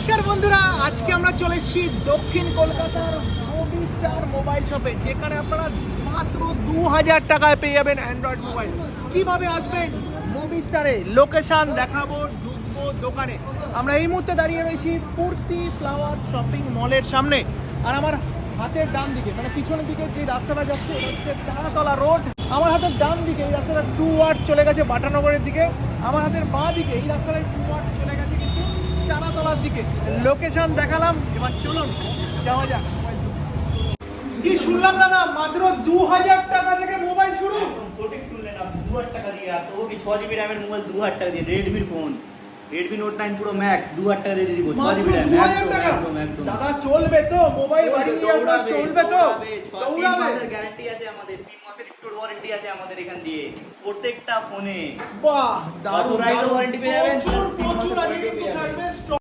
নমস্কার বন্ধুরা, আজকে আমরা চলে এসেছি দক্ষিণ কলকাতার মোবি স্টার মোবাইল শপে যেখানে আপনারা মাত্র দু হাজার টাকায় পেয়ে যাবেন অ্যান্ড্রয়েড মোবাইল কীভাবে আসবেন মোবি স্টারে লোকেশন দেখাবো, ঢুকবো দোকানে। আমরা এই মুহূর্তে দাঁড়িয়ে রয়েছি পূর্তি ফ্লাওয়ার শপিং মলের সামনে। আর আমার হাতের ডান দিকে মানে পিছনের দিকে যে রাস্তাটা যাচ্ছে হচ্ছে তারাতলা রোড। আমার হাতের ডান দিকে এই রাস্তাটা টু ওয়ার্ডস চলে গেছে বাটানগরের দিকে। আমার হাতের বাঁ দিকে এই রাস্তাটা টু ওয়ার্ডস চলে গেছে। দিকে। লোকেশন দেখালাম এবার চলুন যাওয়া যাক। কি শুনলাম দাদা মাত্র দু হাজার টাকা থেকে মোবাইল শুরু? সঠিক শুনলেন আপনি দু হাজার টাকা দিয়ে আর তবু কি ছ জিবি র্যামের মোবাইল দু হাজার টাকা দিয়ে? রেডমির phone Redmi Note nine Pro Max দু হাজার টাকা দিয়ে দিব ছ জিবি র্যাম দু হাজার একদম টাকা। একদম একদম। দাদা চলবে তো মোবাইল বাড়ি নিয়ে আপনার চলবে তো। দৌড়াবে গ্যারান্টি আছে আমাদের তিন মাসের স্টোর ওয়ারেন্টি আছে আমাদের এখান দিয়ে প্রত্যেকটা ফোনে বাহ দারুণ Authorized পেয়ে যাবেন,